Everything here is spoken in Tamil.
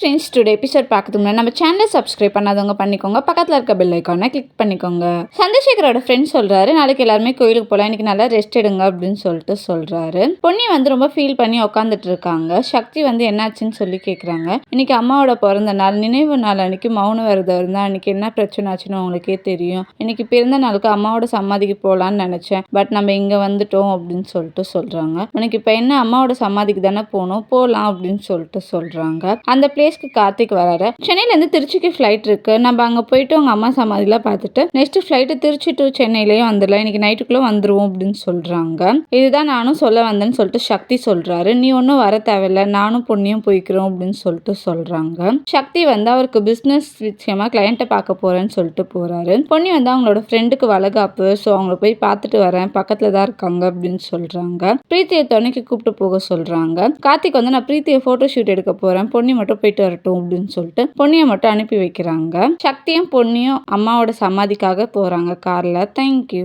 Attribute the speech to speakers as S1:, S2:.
S1: ஃப்ரெண்ட்ஸ் டுடே எபிசோட் பார்க்கறதுக்கு முன்னாடி நம்ம சேனலை சப்ஸ்கிரைப் பண்ணாதவங்க பண்ணிக்கோங்க. பக்கத்தில் இருக்க பெல் ஐக்கானை கிளிக் பண்ணிக்கோங்க. சந்திரசேகரோட ஃப்ரெண்ட்ஸ் சொல்கிறாரு நாளைக்கு எல்லாருமே கோயிலுக்கு போகலாம் இன்னைக்கு நல்லா ரெஸ்ட் எடுங்க அப்படின்னு சொல்லிட்டு சொல்கிறாரு பொன்னி வந்து ரொம்ப ஃபீல் பண்ணி உட்காந்துட்டு இருக்காங்க. சக்தி வந்து என்னாச்சுன்னு சொல்லி கேட்குறாங்க இன்னைக்கு அம்மாவோட பிறந்த நாள் நினைவு நாள் அன்றைக்கி மௌன விரதம் இருந்தால் அன்னைக்கு என்ன பிரச்சனை ஆச்சுன்னு உங்களுக்கே தெரியும். இன்றைக்கி பிறந்த நாளுக்கு அம்மாவோட சமாதிக்கு போகலான்னு நினச்சேன். பட் நம்ம இங்கே வந்துட்டோம் அப்படின்னு சொல்லிட்டு சொல்கிறாங்க உனக்கு இப்போ என்ன அம்மாவோட சமாதிக்கு தானே போகணும்? போகலாம் அப்படின்னு சொல்லிட்டு சொல்கிறாங்க அந்த பிளேஸ்க்கு கார்த்திக் வராரு. சென்னையில இருந்து திருச்சிக்கு ஃப்ளைட் இருக்கு. நம்ம அங்க போயிட்டு உங்க அம்மா சமாதிலாம் பார்த்துட்டு நெக்ஸ்ட் ஃப்ளைட்டு திருச்சி டு சென்னையிலயும் வந்துடலாம். இன்னைக்கு நைட்டுக்குள்ள வந்துருவோம் அப்படின்னு சொல்றாங்க. இதுதான் நானும் சொல்ல வந்தேன்னு சொல்லிட்டு சக்தி சொல்றாரு. நீ ஒன்றும் வர தேவையில்ல. நானும் பொண்ணியும் போய்க்கிறோம் அப்படின்னு சொல்லிட்டு சொல்றாங்க. சக்தி வந்து அவருக்கு பிசினஸ் விஷயமா கிளையண்ட்டை பார்க்க போறேன்னு சொல்லிட்டு போறாரு. பொன்னி வந்து அவங்களோட ஃப்ரெண்டுக்கு வளகாப்பு ஸோ அவங்கள போய் பார்த்துட்டு வரேன். பக்கத்துல தான் இருக்காங்க அப்படின்னு சொல்றாங்க. பிரீத்தியை துணைக்கு கூப்பிட்டு போக சொல்றாங்க. கார்த்திக் வந்து நான் பிரீத்தியை போட்டோ ஷூட் எடுக்க போறேன். பொன்னி மட்டும் போயிட்டு வரட்டும் அப்படின்னு சொல்லிட்டு பொன்னியை மட்டும் அனுப்பி வைக்கிறாங்க. சக்தியும் பொன்னியும் அம்மாவோட சமாதிக்காக போறாங்க கார்ல. தேங்க்யூ